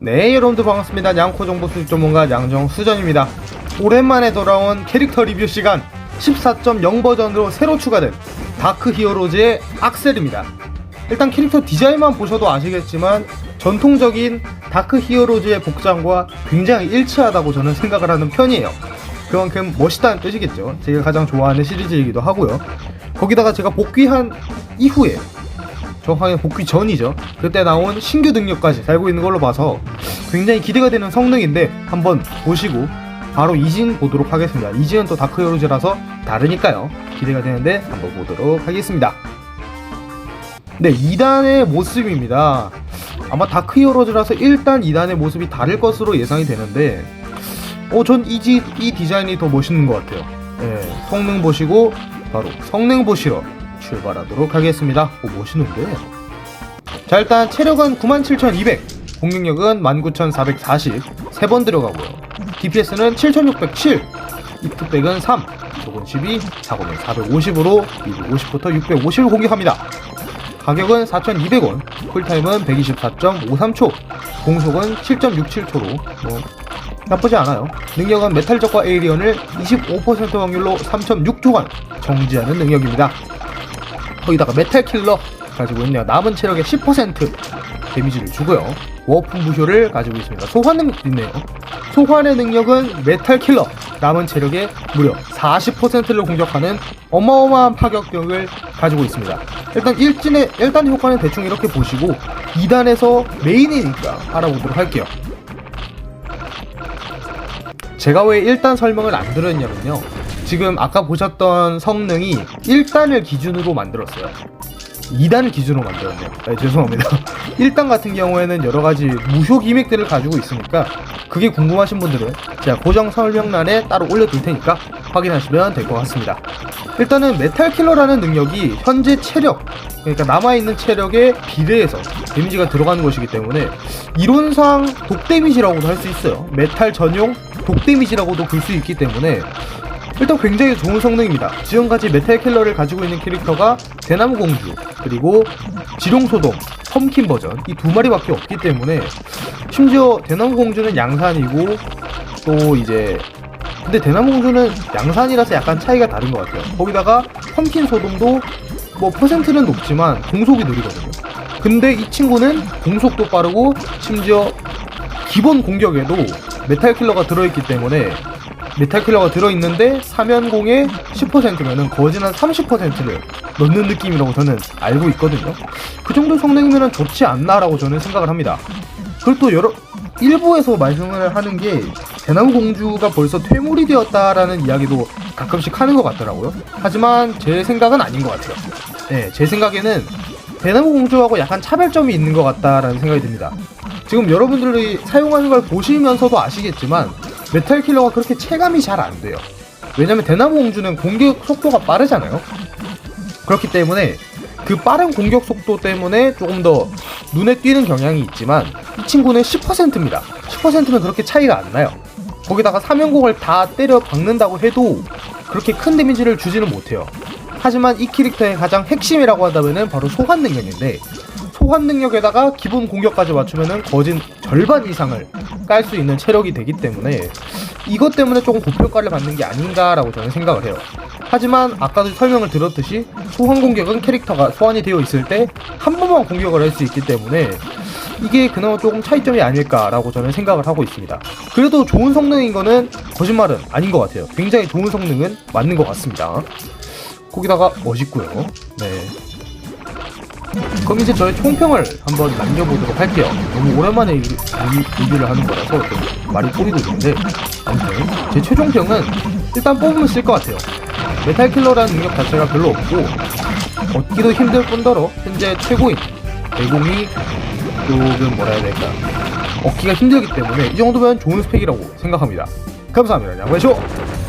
네 여러분들 반갑습니다. 양코 정보 수집 전문가 양정수전입니다. 오랜만에 돌아온 캐릭터 리뷰 시간 14.0 버전으로 새로 추가된 다크 히어로즈의 악셀입니다. 일단 캐릭터 디자인만 보셔도 아시겠지만 전통적인 다크 히어로즈의 복장과 굉장히 일치하다고 저는 생각을 하는 편이에요. 그만큼 멋있다는 뜻이겠죠. 제가 가장 좋아하는 시리즈이기도 하고요. 거기다가 제가 복귀한 이후에 정확하게 복귀 전이죠. 그때 나온 신규 능력까지 달고 있는 걸로 봐서 굉장히 기대가 되는 성능인데 한번 보시고 바로 이진 보도록 하겠습니다. 이진은 또 다크 히어로즈라서 다르니까요. 기대가 되는데 한번 보도록 하겠습니다. 네, 2단의 모습입니다. 아마 다크 히어로즈라서 1단, 2단의 모습이 다를 것으로 예상이 되는데 어, 전 이, 지- 이 디자인이 더 멋있는 것 같아요. 네, 성능 보시고 바로 성능 보시러 출발하도록 하겠습니다. 오, 멋있는데? 자, 일단 체력은 97,200, 공격력은 19,440, 3번 들어가고요. DPS는 7,607, 이프백은 3, 속은 12, 사고는 450으로 250부터 650을 공격합니다. 가격은 4,200원, 쿨타임은 124.53초, 공속은 7.67초로 뭐 나쁘지 않아요. 능력은 메탈적과 에이리언을 25% 확률로 3.6초간 정지하는 능력입니다. 거기다가 메탈 킬러 가지고 있네요. 남은 체력의 10% 데미지를 주고요. 워프 무효를 가지고 있습니다. 소환 능력도 있네요. 소환의 능력은 메탈 킬러 남은 체력의 무려 40%를 공격하는 어마어마한 파격력을 가지고 있습니다. 일단 1진의 1단 효과는 대충 이렇게 보시고 2단에서 메인이니까 알아보도록 할게요. 제가 왜 1단 설명을 안 드렸냐면요. 지금 아까 보셨던 성능이 1단을 기준으로 만들었어요. 2단을 기준으로 만들었네요. 네, 죄송합니다. 1단 같은 경우에는 여러 가지 무효 기믹들을 가지고 있으니까 그게 궁금하신 분들은 제가 고정 설명란에 따로 올려둘 테니까 확인하시면 될 것 같습니다. 일단은 메탈 킬러라는 능력이 현재 체력, 그러니까 남아있는 체력에 비례해서 데미지가 들어가는 것이기 때문에 이론상 독 데미지라고도 할 수 있어요. 메탈 전용 독 데미지라고도 볼 수 있기 때문에 일단 굉장히 좋은 성능입니다. 지금까지 메탈 킬러를 가지고 있는 캐릭터가 대나무 공주 그리고 지룡소돔 펌킨 버전 이 두 마리밖에 없기 때문에 심지어 대나무 공주는 양산이고 또 이제 근데 대나무 공주는 양산이라서 약간 차이가 다른 것 같아요. 거기다가 펌킨 소돔도 뭐 퍼센트는 높지만 공속이 느리거든요. 근데 이 친구는 공속도 빠르고 심지어 기본 공격에도 메탈 킬러가 들어있기 때문에 메탈 킬러가 들어있는데 사면공의 10%면은 거진 한 30%를 넣는 느낌이라고 저는 알고 있거든요. 그 정도 성능이면 좋지 않나라고 저는 생각을 합니다. 그리고 또 여러 일부에서 말씀을 하는 게 대나무 공주가 벌써 퇴물이 되었다라는 이야기도 가끔씩 하는 것 같더라고요. 하지만 제 생각은 아닌 것 같아요. 네, 제 생각에는 대나무 공주하고 약간 차별점이 있는 것 같다라는 생각이 듭니다. 지금 여러분들이 사용하는 걸 보시면서도 아시겠지만 메탈 킬러가 그렇게 체감이 잘 안 돼요. 왜냐면 대나무 공주는 공격 속도가 빠르잖아요. 그렇기 때문에 그 빠른 공격 속도 때문에 조금 더 눈에 띄는 경향이 있지만 이 친구는 10%입니다. 10%면 그렇게 차이가 안 나요. 거기다가 사면공을 다 때려 박는다고 해도 그렇게 큰 데미지를 주지는 못해요. 하지만 이 캐릭터의 가장 핵심이라고 한다면은 바로 소환 능력인데 소환 능력에다가 기본 공격까지 맞추면은 거진 절반 이상을 깔 수 있는 체력이 되기 때문에 이것 때문에 조금 고평가를 받는 게 아닌가라고 저는 생각을 해요. 하지만 아까도 설명을 들었듯이 소환 공격은 캐릭터가 소환이 되어 있을 때 한 번만 공격을 할 수 있기 때문에 이게 그나마 조금 차이점이 아닐까라고 저는 생각을 하고 있습니다. 그래도 좋은 성능인 거는 거짓말은 아닌 것 같아요. 굉장히 좋은 성능은 맞는 것 같습니다. 거기다가 멋있고요. 네. 그럼 이제 저의 총평을 한번 남겨보도록 할게요. 너무 오랜만에 이- 이- 리뷰를 하는 거라서 좀 말이 꼬리 돌리는데 아무튼 제 최종평은 일단 뽑으면 쓸 것 같아요. 메탈 킬러라는 능력 자체가 별로 없고 얻기도 힘들 뿐더러 현재 최고인 대공이 조금 뭐라 해야 될까 얻기가 힘들기 때문에 이 정도면 좋은 스펙이라고 생각합니다. 감사합니다. 양배쇼!